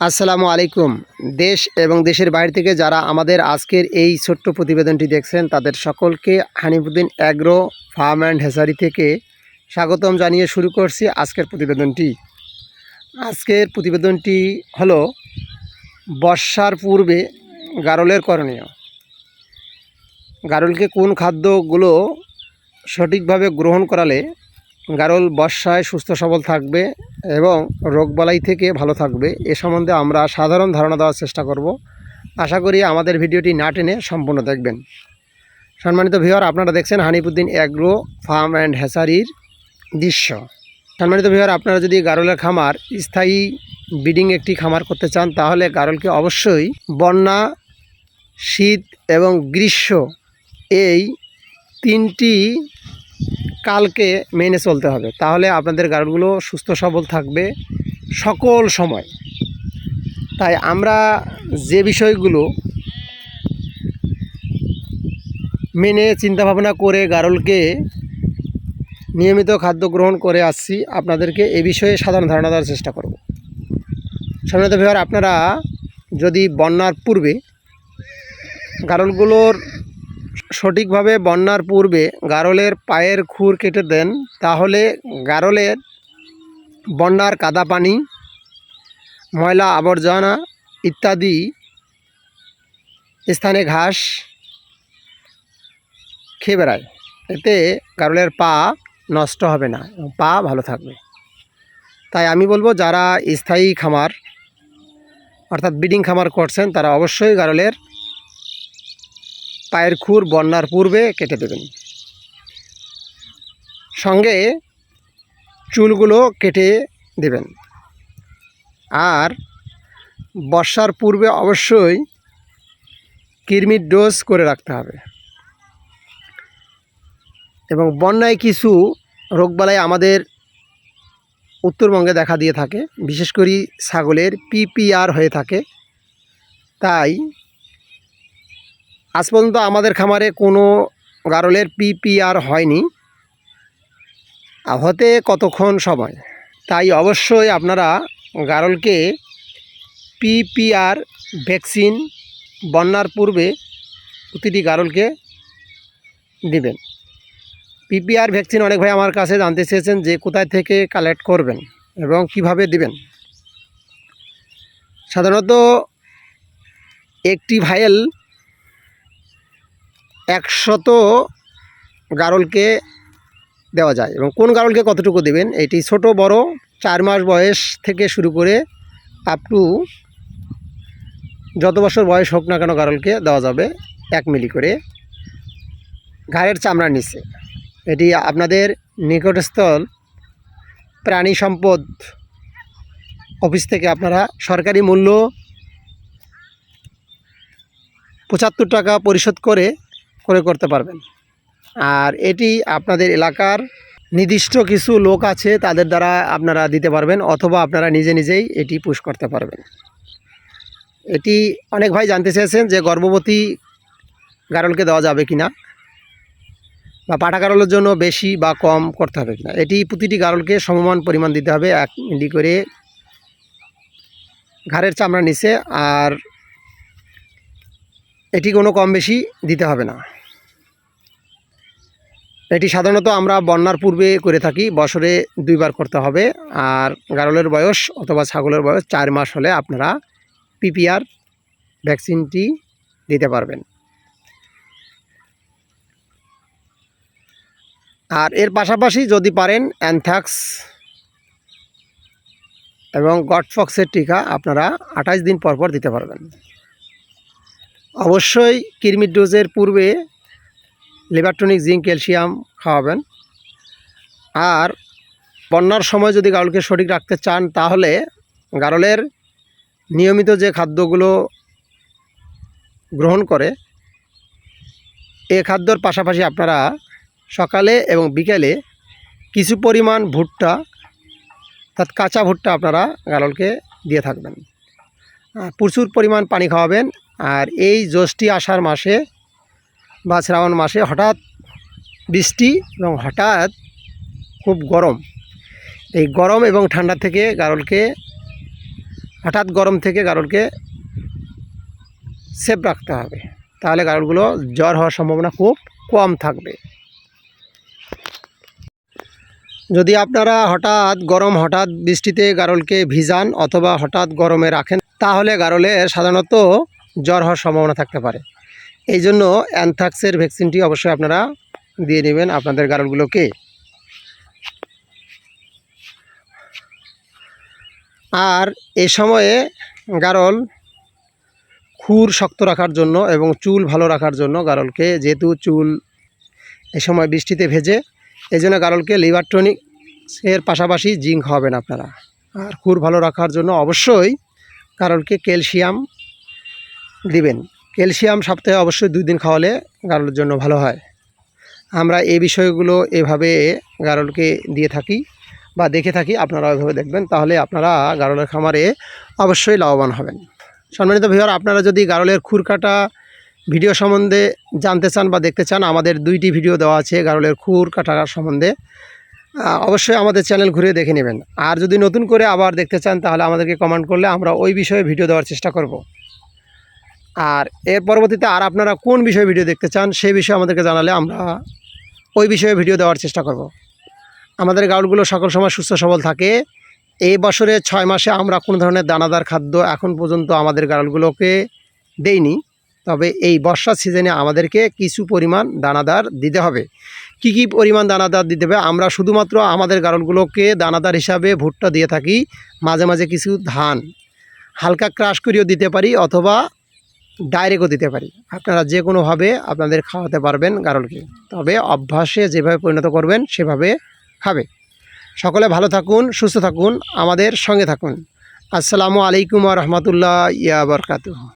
আসসালামু আলাইকুম। দেশ এবং দেশের বাইরে থেকে যারা আমাদের আজকের এই ছোট্ট প্রতিবেদনটি দেখছেন, তাদের সকলকে Hanifuddin agro farm and hatchery থেকে স্বাগতম জানিয়ে শুরু করছি আজকের প্রতিবেদনটি। আজকের প্রতিবেদনটি হলো, বর্ষার পূর্বে গারলের করণীয়। গারলকে কোন খাদ্যগুলো সঠিকভাবে গ্রহণ করালে গারল বর্ষায় সুস্থ সবল থাকবে এবং রোগবালাই থেকে ভালো থাকবে। এ সম্বন্ধে আমরা সাধারণ ধারণা দেওয়ার চেষ্টা করব। আশা করি আমাদের ভিডিওটি না টেনে সম্পূর্ণ দেখবেন। সম্মানিত ভিওর আপনারা দেখছেন হানিপুদ্দিন অ্যাগ্রো ফার্ম অ্যান্ড হ্যাসারির দৃশ্য। সম্মানিত ভিওর আপনারা যদি গারলের খামার, স্থায়ী ব্রিডিং একটি খামার করতে চান, তাহলে গারলকে অবশ্যই বন্যা, শীত এবং গ্রীষ্ম এই তিনটি কালকে মেনে চলতে হবে। তাহলে আপনাদের গাড়িগুলো সুস্থ সবল থাকবে সকল সময়। তাই আমরা যে বিষয়গুলো মেনে চিন্তাভাবনা করে গারলকে নিয়মিত খাদ্য গ্রহণ করে আসছি, আপনাদেরকে এ বিষয়ে সাধারণ ধারণা দেওয়ার চেষ্টা করব। সাধারণত ব্যবহার আপনারা যদি বন্যার পূর্বে গারলগুলোর সঠিকভাবে বন্যার পূর্বে গারলের পায়ের খুর কেটে দেন, তাহলে গারলের বন্যার কাদা পানি, ময়লা আবর্জনা ইত্যাদি স্থানে ঘাস খেয়ে বেড়ায়। এতে গারলের পা নষ্ট হবে না পা ভালো থাকবে। তাই আমি বলব, যারা স্থায়ী খামার, অর্থাৎ ব্রিডিং খামার করছেন, তারা অবশ্যই গারলের পায়ের খুর বন্যার পূর্বে কেটে দেবেন। সঙ্গে চুলগুলো কেটে দেবেন। আর বর্ষার পূর্বে অবশ্যই কৃমির ডোজ করে রাখতে হবে। এবং বন্যায় কিছু রোগবালাই আমাদের উত্তরবঙ্গে দেখা দিয়ে থাকে, বিশেষ করে ছাগলের পিপিআর হয়ে থাকে। তাই আজ পর্যন্ত আমাদের খামারে কোনো গারলের পিপিআর হয়নি। হতে কতক্ষণ সময়? তাই অবশ্যই আপনারা গারলকে পিপিআর ভ্যাকসিন বন্যার পূর্বে প্রতিটি গারলকে দিবেন। পিপিআর ভ্যাকসিন অনেক ভাই আমার কাছে জানতে চেয়েছেন যে কোথায় থেকে কালেক্ট করবেন এবং কীভাবে দিবেন। সাধারণত একটি ভাইয়েল একশত গারলকে দেওয়া যায় এবং কোন গারলকে কতটুকু দেবেন? এটি ছোট, বড়, চার মাস বয়স থেকে শুরু করে আপ টু যত বছর বয়স হোক না কেন গারলকে দেওয়া যাবে এক মিলি করে। ঘাড়ের চামড়ার নিচে। এটি আপনাদের নিকটস্থল প্রাণী সম্পদ অফিস থেকে আপনারা সরকারি মূল্য পঁচাত্তর টাকা পরিশোধ করে ক্রয় করতে পারবেন। আর এটি আপনাদের এলাকার নির্দিষ্ট কিছু লোক আছে, তাদের দ্বারা আপনারা দিতে পারবেন অথবা আপনারা নিজে নিজেই এটি পুশ করতে পারবেন। এটি অনেক ভাই জানতে চেয়েছেন যে গর্ভবতী গারলকে দেওয়া যাবে কি না বা পাটা গারলের জন্য বেশি বা কম করতে হবে কিনা। এটি প্রতিটি গারলকে সমমান পরিমাণ দিতে হবে, এক মিলি করে ঘাড়ের চামড়া নিচে, আর এটি কোনো কম বেশি দিতে হবে না। এটি সাধারণত আমরা বন্যার পূর্বে করে থাকি, বছরে দুইবার করতে হবে। আর গারলের বয়স অথবা ছাগলের বয়স চার মাস হলে আপনারা পিপিআর ভ্যাকসিনটি দিতে পারবেন। আর এর পাশাপাশি যদি পারেন অ্যানথ্যাক্স এবং গডফক্সের টিকা আপনারা আঠাশ দিন পর পর দিতে পারবেন। অবশ্যই কৃমির ডোজের পূর্বে লিভারটনিক জিঙ্ক, ক্যালসিয়াম খাওয়াবেন। আর বন্যার সময় যদি গারলকে সঠিক রাখতে চান, তাহলে গারলের নিয়মিত যে খাদ্যগুলো গ্রহণ করে, এ খাদ্যর পাশাপাশি আপনারা সকালে এবং বিকেলে কিছু পরিমাণ ভুট্টা, অর্থাৎ কাঁচা ভুট্টা আপনারা গারলকে দিয়ে থাকবেন। প্রচুর পরিমাণ পানি খাওয়াবেন। আর এই জ্যৈষ্ঠী আষাঢ় মাসে বা শ্রাবণ মাসে হঠাৎ বৃষ্টি এবং হঠাৎ খুব গরম। এই গরম এবং ঠান্ডা থেকে গারলকে, হঠাৎ গরম থেকে গারলকে সেফ রাখতে হবে। তাহলে গারলগুলো জ্বর হওয়ার সম্ভাবনা খুব কম থাকবে। যদি আপনারা হঠাৎ গরম, হঠাৎ বৃষ্টিতে গারলকে ভিজান অথবা হঠাৎ গরমে রাখেন, তাহলে গারলের সাধারণত জ্বর হওয়ার সম্ভাবনা থাকতে পারে। এই জন্য অ্যানথ্রাক্সের ভ্যাকসিনটি অবশ্যই আপনারা দিয়ে নেবেন আপনাদের গারলগুলোকে। আর এ সময়ে গারল খুর শক্ত রাখার জন্য এবং চুল ভালো রাখার জন্য গারলকে, যেহেতু চুল এ সময় বৃষ্টিতে ভেজে এই জন্য গারলকে লিভার পাশাপাশি জিঙ্ক হবেন আপনারা। আর খুর ভালো রাখার জন্য অবশ্যই গারলকে ক্যালসিয়াম দিবেন। ক্যালসিয়াম সপ্তাহে অবশ্যই দুই দিন খাওয়ালে গারলের জন্য ভালো হয়। আমরা এই বিষয়গুলো এভাবে গারলকে দিয়ে থাকি বা দেখে থাকি, আপনারা ওইভাবে দেখবেন, তাহলে আপনারা গারলের খামারে অবশ্যই লাভবান হবেন। সম্মানিত ভিউয়ার, আপনারা যদি গারলের খুর কাটা ভিডিও সম্বন্ধে জানতে চান বা দেখতে চান, আমাদের দুইটি ভিডিও দেওয়া আছে গারলের খুর কাটার সম্বন্ধে অবশ্যই আমাদের চ্যানেল ঘুরে দেখে নেবেন। আর যদি নতুন করে আবার দেখতে চান, তাহলে আমাদেরকে কমেন্ট করলে আমরা ওই বিষয়ে ভিডিও দেওয়ার চেষ্টা করব। আর এর পরবর্তীতে আর আপনারা কোন বিষয়ে ভিডিও দেখতে চান সেই বিষয়ে আমাদেরকে জানালে আমরা ওই বিষয়ে ভিডিও দেওয়ার চেষ্টা করব। আমাদের গাউলগুলো সকল সময় সুস্থ সবল থাকে। এই বছরে ছয় মাসে আমরা কোনো ধরনের দানাদার খাদ্য এখন পর্যন্ত আমাদের গাড়লগুলোকে দেইনি। তবে এই বর্ষার সিজনে আমাদেরকে কিছু পরিমাণ দানাদার দিতে হবে। কি কি পরিমাণ দানাদার দিতে হবে? আমরা শুধুমাত্র আমাদের গাড়লগুলোকে দানাদার হিসাবে ভুট্টা দিয়ে থাকি, মাঝে মাঝে কিছু ধান। হালকা ক্রাশ করেও দিতে পারি অথবা ডাইরেক্টও দিতে পারি। আপনারা যে কোনোভাবে আপনাদের খাওয়াতে পারবেন গারলকে। তবে অভ্যাসে যেভাবে পরিণত করবেন, সেভাবে খাবে। সকলে ভালো থাকুন, সুস্থ থাকুন, আমাদের সঙ্গে থাকুন। আসসালামু আলাইকুম রহমতুল্লাহ ইয়া বরকাতুহ।